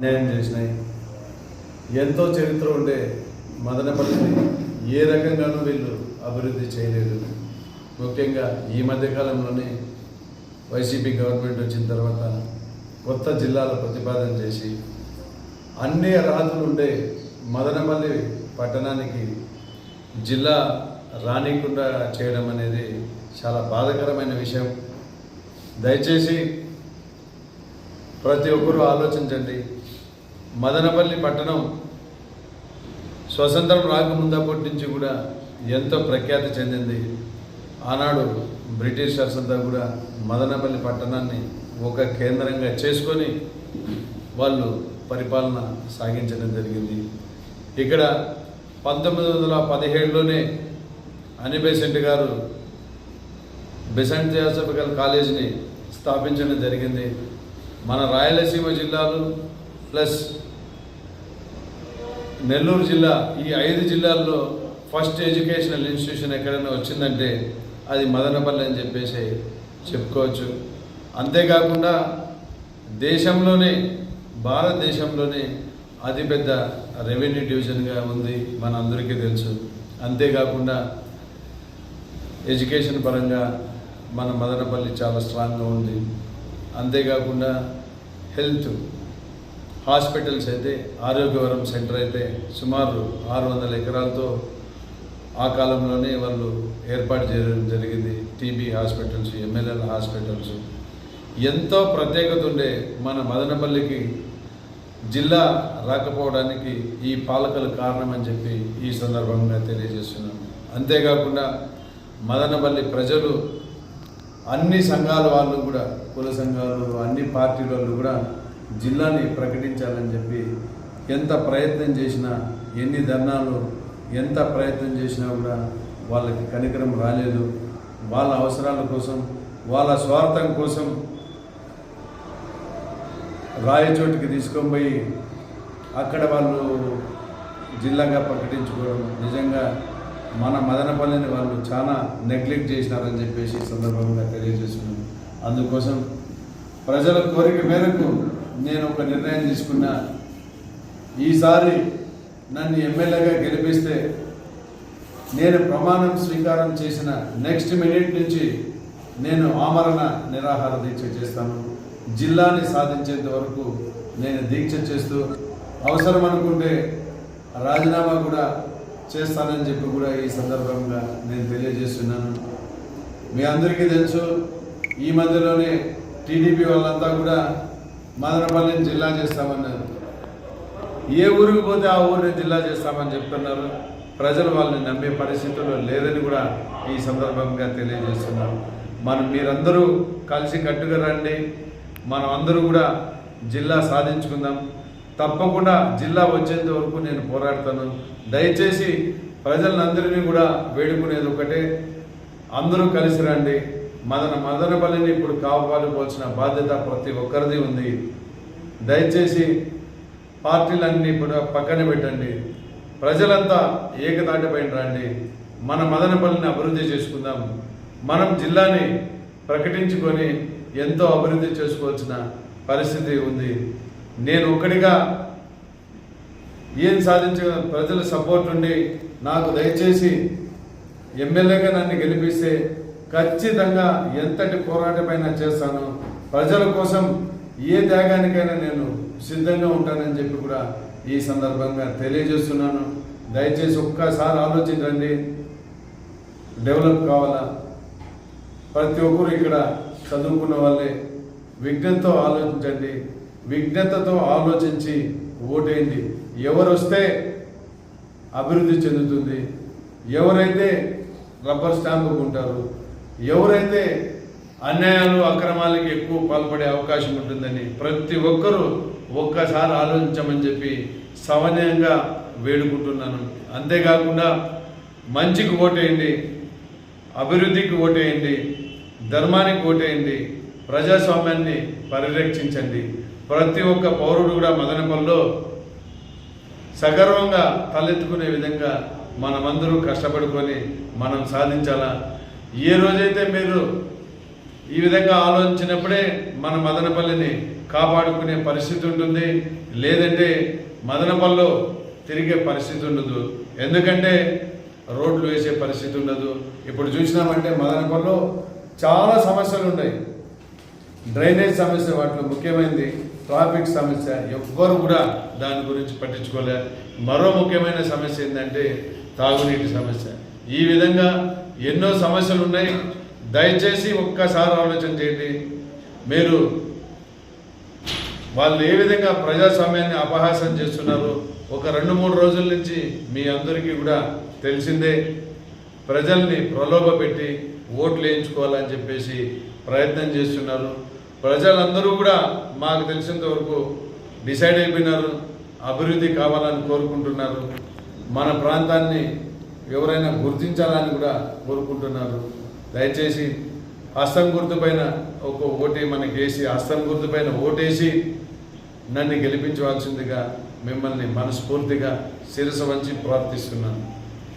అన్యాయం చేసినాయి ఎంతో చరిత్ర ఉండే మదనపల్లిని ఏ రకంగానూ వీళ్ళు అభివృద్ధి చేయలేదు. ముఖ్యంగా ఈ మధ్యకాలంలోనే వైసీపీ గవర్నమెంట్ వచ్చిన తర్వాత కొత్త జిల్లాల ప్రతిపాదన చేసి అన్ని అర్హతలు ఉండే మదనపల్లి పట్టణానికి జిల్లా రానికుండా చేయడం అనేది చాలా బాధకరమైన విషయం. దయచేసి ప్రతి ఒక్కరూ ఆలోచించండి. మదనపల్లి పట్టణం స్వతంత్రం రాకముందప్పటి నుంచి కూడా ఎంతో ప్రఖ్యాతి చెందింది. ఆనాడు బ్రిటిషర్స్ అంతా కూడా మదనపల్లి పట్టణాన్ని ఒక కేంద్రంగా చేసుకొని వాళ్ళు పరిపాలన సాగించడం జరిగింది. ఇక్కడ పంతొమ్మిది వందల పదిహేడులోనే అనిబెసెంట్ గారు బెసెంట్ థియోసఫికల్ కాలేజీని స్థాపించడం జరిగింది. మన రాయలసీమ జిల్లాలు ప్లస్ నెల్లూరు జిల్లా ఈ ఐదు జిల్లాల్లో ఫస్ట్ ఎడ్యుకేషనల్ ఇన్స్టిట్యూషన్ ఎక్కడైనా వచ్చిందంటే అది మదనపల్లి అని చెప్పేసి చెప్పుకోవచ్చు. అంతేకాకుండా దేశంలోనే భారతదేశంలోనే అతిపెద్ద రెవెన్యూ డివిజన్గా ఉంది మన అందరికీ తెలుసు. అంతేకాకుండా ఎడ్యుకేషన్ పరంగా మన మదనపల్లి చాలా స్ట్రాంగ్గా ఉంది. అంతేకాకుండా హెల్త్ హాస్పిటల్స్ అయితే ఆరోగ్యవరం సెంటర్ అయితే సుమారు ఆరు వందల ఎకరాలతో ఆ కాలంలోనే వాళ్ళు ఏర్పాటు చేయడం జరిగింది. టీబీ హాస్పిటల్స్ ఎమ్మెల్యేల హాస్పిటల్స్. ఎంతో ప్రత్యేకత ఉండే మన మదనపల్లికి జిల్లా రాకపోవడానికి ఈ పాలకలు కారణమని చెప్పి ఈ సందర్భంగా తెలియజేస్తున్నాను. అంతేకాకుండా మదనపల్లి ప్రజలు అన్ని సంఘాల వాళ్ళు కూడా కుల సంఘాలు అన్ని పార్టీల వాళ్ళు కూడా జిల్లాని ప్రకటించాలని చెప్పి ఎంత ప్రయత్నం చేసినా ఎన్ని ధర్నాలు ఎంత ప్రయత్నం చేసినా కూడా వాళ్ళకి కనికరం రాలేదు. వాళ్ళ అవసరాల కోసం వాళ్ళ స్వార్థం కోసం రాయచోటికి తీసుకొని పోయి అక్కడ వాళ్ళు జిల్లాగా ప్రకటించుకోవడం నిజంగా మన మదనపల్లిని వాళ్ళు చాలా నెగ్లెక్ట్ చేసినారని చెప్పేసి సందర్భంగా తెలియజేస్తున్నాం అందుకోసం ప్రజల కోరిక మేరకు నేను ఒక నిర్ణయం తీసుకున్నా. ఈసారి నన్ను ఎమ్మెల్యేగా గెలిపిస్తే నేను ప్రమాణం స్వీకారం చేసిన నెక్స్ట్ మినిట్ నుంచి నేను ఆమరణ నిరాహార దీక్ష చేస్తాను. జిల్లాని సాధించేంత వరకు నేను దీక్ష చేస్తూ అవసరం అనుకుంటే రాజీనామా కూడా చేస్తానని చెప్పి కూడా ఈ సందర్భంగా నేను తెలియజేస్తున్నాను. మీ అందరికీ తెలుసు ఈ మధ్యలోనే టీడీపీ వాళ్ళంతా కూడా మదనపల్లిని జిల్లా చేస్తామన్నారు. ఏ ఊరికి పోతే ఆ ఊరిని జిల్లా చేస్తామని చెప్తున్నారు. ప్రజలు వాళ్ళని నమ్మే పరిస్థితుల్లో లేదని కూడా ఈ సందర్భంగా తెలియజేస్తున్నారు. మనం మీరందరూ కలిసి కట్టుగా రండి. మనం అందరూ కూడా జిల్లా సాధించుకుందాం. తప్పకుండా జిల్లా వచ్చేంత వరకు నేను పోరాడతాను. దయచేసి ప్రజలందరినీ కూడా వేడుకునేది ఒకటే. అందరూ కలిసి రండి. మదన మదనపల్లిని ఇప్పుడు కాపాడుకోవాల్సిన బాధ్యత ప్రతి ఒక్కరిది ఉంది. దయచేసి పార్టీలన్నీ ఇప్పుడు పక్కన పెట్టండి. ప్రజలంతా ఏకతాటిపైన రండి. మన మదనపల్లిని అభివృద్ధి చేసుకుందాం. మనం జిల్లాని ప్రకటించుకొని ఎంతో అభివృద్ధి చేసుకోవాల్సిన పరిస్థితి ఉంది. నేను ఒక్కడిగా ఏం సాధించ ప్రజల సపోర్ట్ ఉండి నాకు దయచేసి ఎమ్మెల్యేగా నన్ను గెలిపిస్తే ఖచ్చితంగా ఎంతటి పోరాటమైనా చేస్తాను. ప్రజల కోసం ఏ త్యాగానికైనా నేను సిద్ధంగా ఉంటానని చెప్పి కూడా ఈ సందర్భంగా తెలియజేస్తున్నాను. దయచేసి ఒక్కసారి ఆలోచించండి. డెవలప్ కావాలా? ప్రతి ఒక్కరు ఇక్కడ చదువుకున్న వాళ్ళే. విజ్ఞతతో ఆలోచించండి. విజ్ఞతతో ఆలోచించి ఓటేయండి. ఎవరు వస్తే అభివృద్ధి చెందుతుంది. ఎవరైతే రబ్బర్ స్టాంపు ఉంటారు ఎవరైతే అన్యాయాలు అక్రమాలకి ఎక్కువ పాల్పడే అవకాశం ఉంటుందని ప్రతి ఒక్కరూ ఒక్కసారి ఆలోచించమని చెప్పి సవనీయంగా వేడుకుంటున్నాను. అంతేకాకుండా మంచికి ఓటేయండి అభివృద్ధికి ఓటేయండి ధర్మానికి ఓటేయండి ప్రజాస్వామ్యాన్ని పరిరక్షించండి. ప్రతి ఒక్క పౌరుడు కూడా మదనపల్లిలో సగర్వంగా తలెత్తుకునే విధంగా మనమందరూ కష్టపడుకొని మనం సాధించాలా? ఏ రోజైతే మీరు ఈ విధంగా ఆలోచించినప్పుడే మన మదనపల్లిని కాపాడుకునే పరిస్థితి ఉంటుంది లేదంటే మదనపల్లిలో తిరిగే పరిస్థితి ఉండదు. ఎందుకంటే రోడ్లు వేసే పరిస్థితి ఉండదు. ఇప్పుడు చూసినామంటే మదనపల్లిలో చాలా సమస్యలు ఉన్నాయి. డ్రైనేజ్ సమస్య వాటిలో ముఖ్యమైనది ట్రాఫిక్ సమస్య. ఎవ్వరు కూడా దాని గురించి పట్టించుకోలే. మరో ముఖ్యమైన సమస్య ఏంటంటే తాగునీటి సమస్య. ఈ విధంగా ఎన్నో సమస్యలు ఉన్నాయి దయచేసి ఒక్కసారి ఆలోచన చేయండి. మీరు వాళ్ళు ఏ విధంగా ప్రజాస్వామ్యాన్ని అపహాసం చేస్తున్నారు ఒక రెండు మూడు రోజుల నుంచి మీ అందరికీ కూడా తెలిసిందే. ప్రజల్ని ప్రలోభ పెట్టి ఓట్లు వేయించుకోవాలని చెప్పేసి ప్రయత్నం చేస్తున్నారు. ప్రజలందరూ కూడా మాకు తెలిసినంత వరకు డిసైడ్ అయిపోయినారు. అభివృద్ధి కావాలని కోరుకుంటున్నారు. మన ప్రాంతాన్ని ఎవరైనా గుర్తించాలని కూడా కోరుకుంటున్నారు. దయచేసి హస్తం గుర్తుపైన ఒక ఓటే మనకి వేసి హస్తం గుర్తుపైన ఓటేసి నన్ను గెలిపించవలసిందిగా మిమ్మల్ని మనస్ఫూర్తిగా శిరస వంచి ప్రార్థిస్తున్నాను.